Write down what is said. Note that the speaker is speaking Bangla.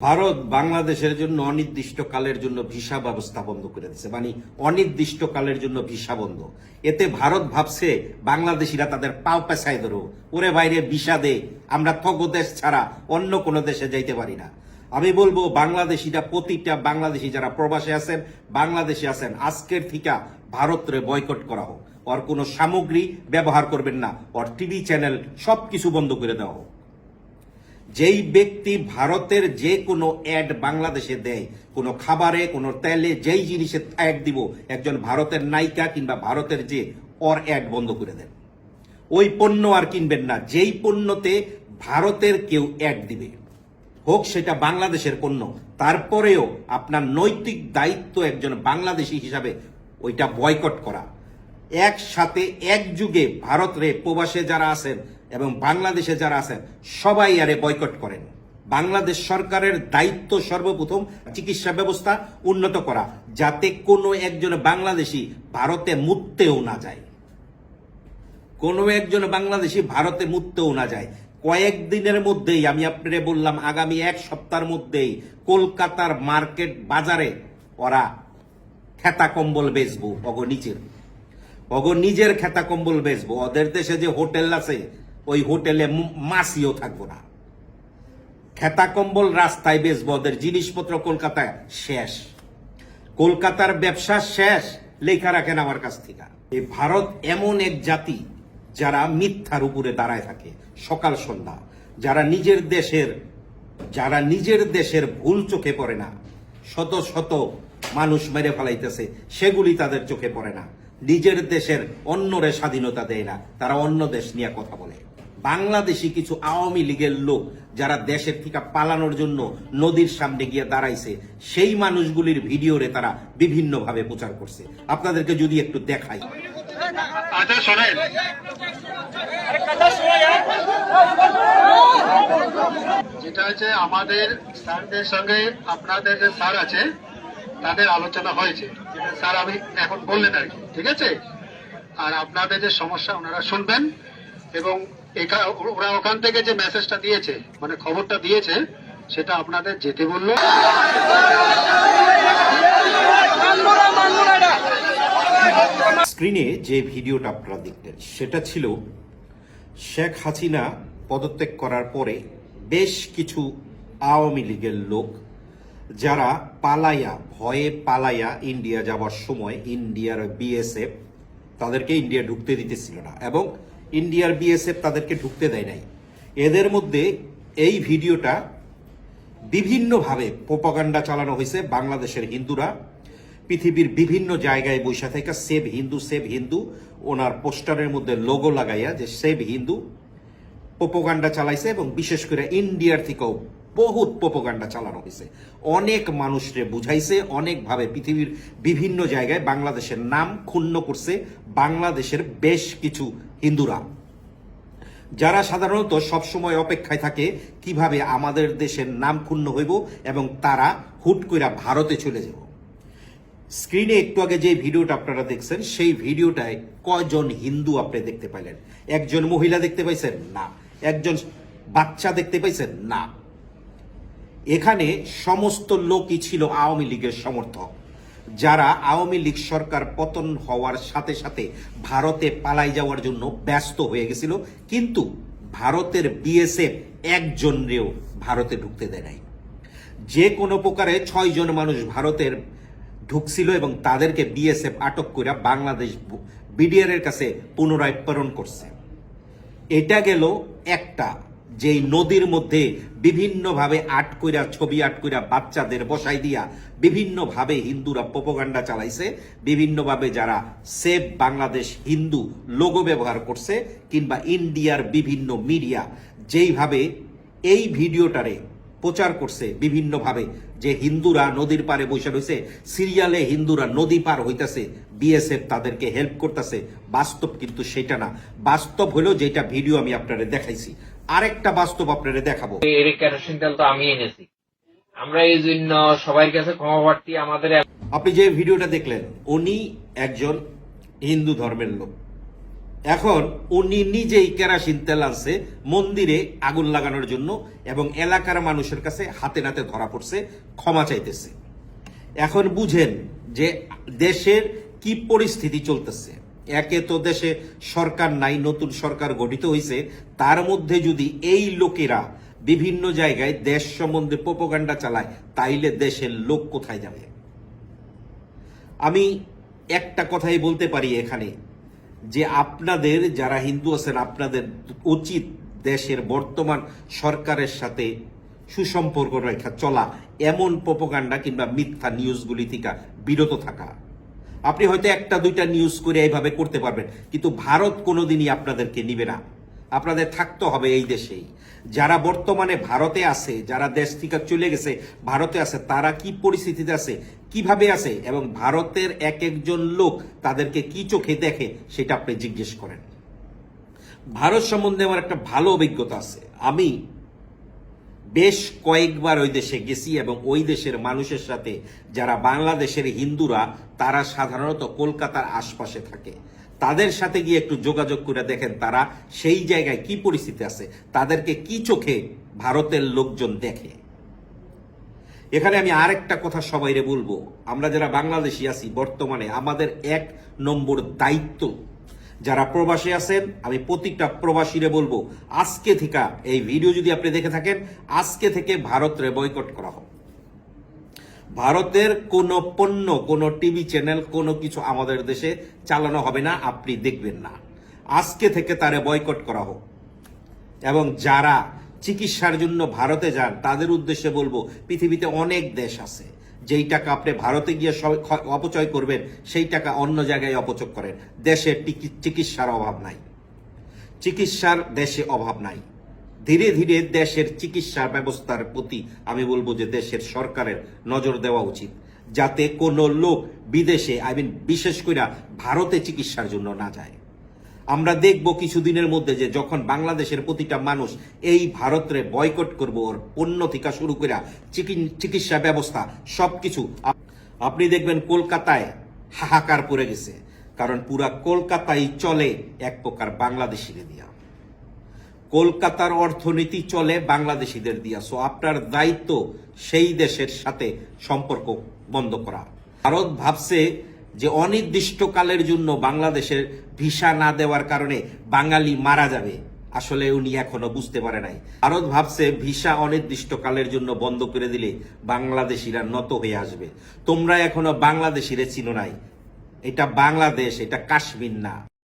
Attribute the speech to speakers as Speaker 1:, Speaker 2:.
Speaker 1: ভারত বাংলাদেশের জন্য অনির্দিষ্টকালের জন্য ভিসা ব্যবস্থা বন্ধ করে দিচ্ছে মানে অনির্দিষ্টকালের জন্য ভিসা বন্ধ। এতে ভারত ভাবছে, বাংলাদেশিরা তাদের পাও পেছায় ধরো ওরে বাইরে ভিসা দে, আমরা থগ দেশ ছাড়া অন্য কোনো দেশে যাইতে পারি না। আমি বলব, বাংলাদেশিরা প্রতিটা বাংলাদেশি যারা প্রবাসে আছেন, বাংলাদেশে আছেন, আজকের থেকে ভারতরে বয়কট করা হোক। ওর কোনো সামগ্রী ব্যবহার করবেন না। ওর টিভি চ্যানেল সবকিছু বন্ধ করে দেওয়া হোক। যেই ব্যক্তি ভারতের যে কোনো অ্যাড বাংলাদেশে দেয়, কোনো খাবারে, কোনো তেলে যেই জিনিসে অ্যাড দিব, একজন ভারতের নায়িকা কিংবা ভারতের যে অর অ্যাড বন্ধ করে দেন। ওই পণ্য আর কিনবেন না, যেই পণ্যতে ভারতের কেউ অ্যাড দিবে। হোক সেটা বাংলাদেশের পণ্য, তারপরেও আপনার নৈতিক দায়িত্ব একজন বাংলাদেশি হিসাবে ওইটা বয়কট করা। একসাথে এক যুগে ভারত রে প্রবাসে যারা আছেন এবং বাংলাদেশে যারা আছেন, সবাই আরে বয়কট করেন। বাংলাদেশ সরকারের দায়িত্ব সর্বপ্রথম চিকিৎসা ব্যবস্থা উন্নত করা, যাতে কোনো একজন বাংলাদেশি ভারতে মুততেও না যায়। কোনো একজন বাংলাদেশি ভারতে মুততেও না যায়। কয়েকদিনের মধ্যেই, আমি আপনারে বললাম, আগামী এক সপ্তাহের মধ্যেই কলকাতার মার্কেট বাজারে ওরা খেতা কম্বল বেচবো অগ নিচের অগ নিজের খেতা কম্বল বেচবো। ওদের দেশে যে হোটেল আছে ওই হোটেলে মাসিও থাকব না। খেতা কম্বল, রাস্তায় বেচবো ওদের জিনিসপত্র কলকাতায় শেষ। কলকাতার ব্যবসা শেষ, লেখা রাখেন আমার কাছ থেকে। এই ভারত এমন এক জাতি যারা মিথ্যার উপরে দাঁড়ায় থাকে সকাল সন্ধ্যা। যারা নিজের দেশের, যারা নিজের দেশের ভুল চোখে পড়ে না, শত শত মানুষ মেরে ফেলাইতেছে, সেগুলি তাদের চোখে পড়ে না। নিজের দেশের অন্যরে স্বাধীনতা দেয় না, তারা অন্য দেশ নিয়ে কথা বলে। বাংলাদেশি কিছু আওয়ামী লীগের লোক যারা দেশের থেকে পালানোর জন্য নদীর সামনে গিয়ে দাঁড়াইছে, সেই মানুষগুলির ভিডিওরে তারা বিভিন্নভাবে প্রচার করছে। আপনাদেরকে যদি একটু দেখাই।
Speaker 2: আচ্ছা শোনেন। যেটা হচ্ছে, আমাদের স্যারদের সঙ্গে আপনাদের যে স্যার আছে, তাদের আলোচনা হয়েছে। স্যার, আমি এখন বললেন আর কি, ঠিক আছে? আর আপনাদের যে সমস্যা, ওনারা শুনবেন এবং ওরা ওখান থেকে যে মেসেজটা দিয়েছে মানে খবরটা দিয়েছে, সেটা আপনাদের যেতে বলল।
Speaker 1: স্ক্রিনে যে ভিডিওটা আপনারা দেখলেন, সেটা ছিল শেখ হাসিনা পদত্যাগ করার পরে বেশ কিছু আওয়ামী লীগের লোক, যারা পালাইয়া, ভয়ে পালাইয়া ইন্ডিয়া যাওয়ার সময় ইন্ডিয়ার বিএসএফ তাদেরকে ইন্ডিয়া ঢুকতে দিতেছিল না। এবং ইন্ডিয়ার বিএসএফ তাদেরকে ঢুকতে দেয় নাই। এদের মধ্যে এই ভিডিওটা বিভিন্নভাবে প্রোপাগান্ডা চালানো হয়েছে বাংলাদেশের হিন্দুরা। পৃথিবীর বিভিন্ন জায়গায় বৈশা থেকে সেভ হিন্দু সেভ হিন্দু, ওনার পোস্টারের মধ্যে লোগো লাগাইয়া যে সেভ হিন্দু পোপোগান্ডা চালাইছে এবং বিশেষ করে ইন্ডিয়ার থেকেও বহুত প্রোপাগান্ডা চালানো হয়েছে অনেক মানুষরে বুঝাইছে, অনেকভাবে পৃথিবীর বিভিন্ন জায়গায় বাংলাদেশের নাম ক্ষুণ্ণ করছে বাংলাদেশের বেশ কিছু হিন্দুরা। যারা সাধারণত সবসময় অপেক্ষায় থাকে কীভাবে আমাদের দেশের নাম ক্ষুণ্ণ হইব এবং তারা হুট কইরা ভারতে চলে যাব। স্ক্রিনে একটু আগে যে ভিডিওটা আপনারা দেখছেন, সেই ভিডিওটায় কয়জন হিন্দু আপনি দেখতে পাইলেন? একজন মহিলা দেখতে পাইছেন? না। একজন বাচ্চা দেখতে পাইছেন? না। এখানে সমস্ত লোকই ছিল আওয়ামী লীগের সমর্থক। যারা আওয়ামী লীগ সরকার পতন হওয়ার সাথে সাথে ভারতে পালাই যাওয়ার জন্য ব্যস্ত হয়ে গেছিল, কিন্তু ভারতের বিএসএফ একজনরেও ভারতে ঢুকতে দেয় নাই। যে কোনো প্রকারে ছয় জন মানুষ ভারতের ঢুকছিল এবং তাদেরকে বিএসএফ আটক করে বাংলাদেশ বিডিআর এর কাছে পুনরায় প্রেরণ করছে। এটা গেল একটা যেই নদীর মধ্যে বিভিন্নভাবে আট কইরা ছবি, আট কইরা বাচ্চাদের বসাই দিয়া বিভিন্নভাবে হিন্দুরা পোপোকাণ্ডা চালাইছে, বিভিন্নভাবে যারা সেভ বাংলাদেশ হিন্দু লোগো ব্যবহার করছে কিংবা ইন্ডিয়ার বিভিন্ন মিডিয়া, যেইভাবে এই ভিডিওটারে প্রচার করছে বিভিন্নভাবে যে হিন্দুরা নদীর পারে বসে রয়েছে সিরিয়ালে হিন্দুরা নদী পার হইতাছে বিএসএফ তাদেরকে হেল্প করতেছে বাস্তব কিন্তু সেটা না। বাস্তব হলো যেটা ভিডিও আমি আপনাদের দেখাইছি। আরেকটা বাস্তব আপনাদের দেখাবো।
Speaker 3: কেরোসিন তেল তো আমি এনেছি। আমরা এই জন্য সবার কাছে ক্ষমা প্রার্থী আমাদের
Speaker 1: আপনি যে ভিডিওটা দেখলেন উনি একজন হিন্দু ধর্মের লোক। এখন উনি নিজেই কেরাসিন তেল আনছে, মন্দিরে আগুন লাগানোর জন্য এবং এলাকার মানুষের কাছে হাতে নাতে ধরা পড়ছে, ক্ষমা চাইতেছে। এখন বুঝেন যে দেশের কি পরিস্থিতি চলতেছে। একে তো দেশে সরকার নাই, নতুন সরকার গঠিত হয়েছে তার মধ্যে যদি এই লোকেরা বিভিন্ন জায়গায় দেশ সম্বন্ধে প্রোপাগান্ডা চালায়, তাইলে দেশের লোক কোথায় যাবে? আমি একটা কথাই বলতে পারি এখানে। যে আপনাদের, যারা হিন্দু আছেন, আপনাদের উচিত দেশের বর্তমান সরকারের সাথে সুসম্পর্ক রেখা চলা, এমন প্রোপাগান্ডা কিংবা মিথ্যা নিউজগুলি থেকে বিরত থাকা। আপনি হয়তো একটা, দুইটা নিউজ করে এইভাবে করতে পারবেন, কিন্তু ভারত কোনোদিনই আপনাদেরকে নিবে না। আপনাদের থাকতে হবে এই দেশেই। যারা বর্তমানে ভারতে আছে, যারা দেশ থেকে চলে গেছে, ভারতে আছে, তারা কি পরিস্থিতিতে আছে, কীভাবে আছে, এবং ভারতের এক একজন লোক তাদেরকে কি চোখে দেখে, সেটা আপনি জিজ্ঞেস করেন। ভারত সম্বন্ধে আমার একটা ভালো অভিজ্ঞতা আছে। আমি বেশ কয়েকবার ওই দেশে গেছি এবং ওই দেশের মানুষের সাথে, যারা বাংলাদেশের হিন্দুরা, তারা সাধারণত কলকাতার আশপাশে থাকে। তাদের সাথে গিয়ে একটু যোগাযোগ করে দেখেন তারা সেই জায়গায় কি পরিস্থিতি আছে, তাদেরকে কি চোখে ভারতের লোকজন দেখে। এখানে আমি আরেকটা কথা সবাইরে বলব, আমরা যারা বাংলাদেশি আছি বর্তমানে, আমাদের এক নম্বর দায়িত্ব, যারা প্রবাসী আছেন, আমি প্রত্যেকটা প্রবাসীরে বলব, আজকে থেকে এই ভিডিও যদি আপনি দেখে থাকেন, আজকে থেকে ভারতরে বয়কট করা হোক। ভারতের কোনো পণ্য, কোনো টিভি চ্যানেল, কোনো কিছু আমাদের দেশে চালানো হবে না, আপনি দেখবেন না। আজকে থেকে তারে বয়কট করা হোক। এবং যারা চিকিৎসার জন্য ভারতে যান, তাদের উদ্দেশ্যে বলব, পৃথিবীতে অনেক দেশ আছে, যেই টাকা আপনি ভারতে গিয়ে অপচয় করবেন, সেই টাকা অন্য জায়গায় অপচয় করেন। দেশে চিকিৎসার অভাব নাই। চিকিৎসার দেশে অভাব নাই। ধীরে ধীরে দেশের চিকিৎসা ব্যবস্থার প্রতি আমি বলব যে দেশের সরকারের নজর দেওয়া উচিত। যাতে কোনো লোক বিদেশে আই মিন বিশেষ করে ভারতে চিকিৎসার জন্য না যায়। আমরা দেখব কিছুদিনের মধ্যে যে যখন বাংলাদেশের প্রতিটা মানুষ এই ভারতরে বয়কট করব, ওর পণ্য থেকে শুরু করে চিকি- চিকিৎসা ব্যবস্থা সবকিছু আপ- আপনি দেখবেন কলকাতায় হাহাকার পড়ে গেছে। কারণ পুরা কলকাতায় চলে এক প্রকার বাংলাদেশিরে দিয়া। কলকাতার অর্থনীতি চলে, বাংলাদেশিদের দিয়া। সো আপনার দায়িত্ব সেই দেশের সাথে সম্পর্ক বন্ধ করা। ভারত ভাবছে যে অনির্দিষ্টকালের জন্য বাংলাদেশের ভিসা না দেওয়ার কারণে বাঙালি মারা যাবে। আসলে উনি এখনও বুঝতে পারে নাই। ভারত ভাবছে ভিসা অনির্দিষ্টকালের জন্য বন্ধ করে দিলে বাংলাদেশিরা নত হয়ে আসবে। তোমরা এখনও বাংলাদেশিরে চিনো নাই। এটা বাংলাদেশ, এটা কাশ্মীর না।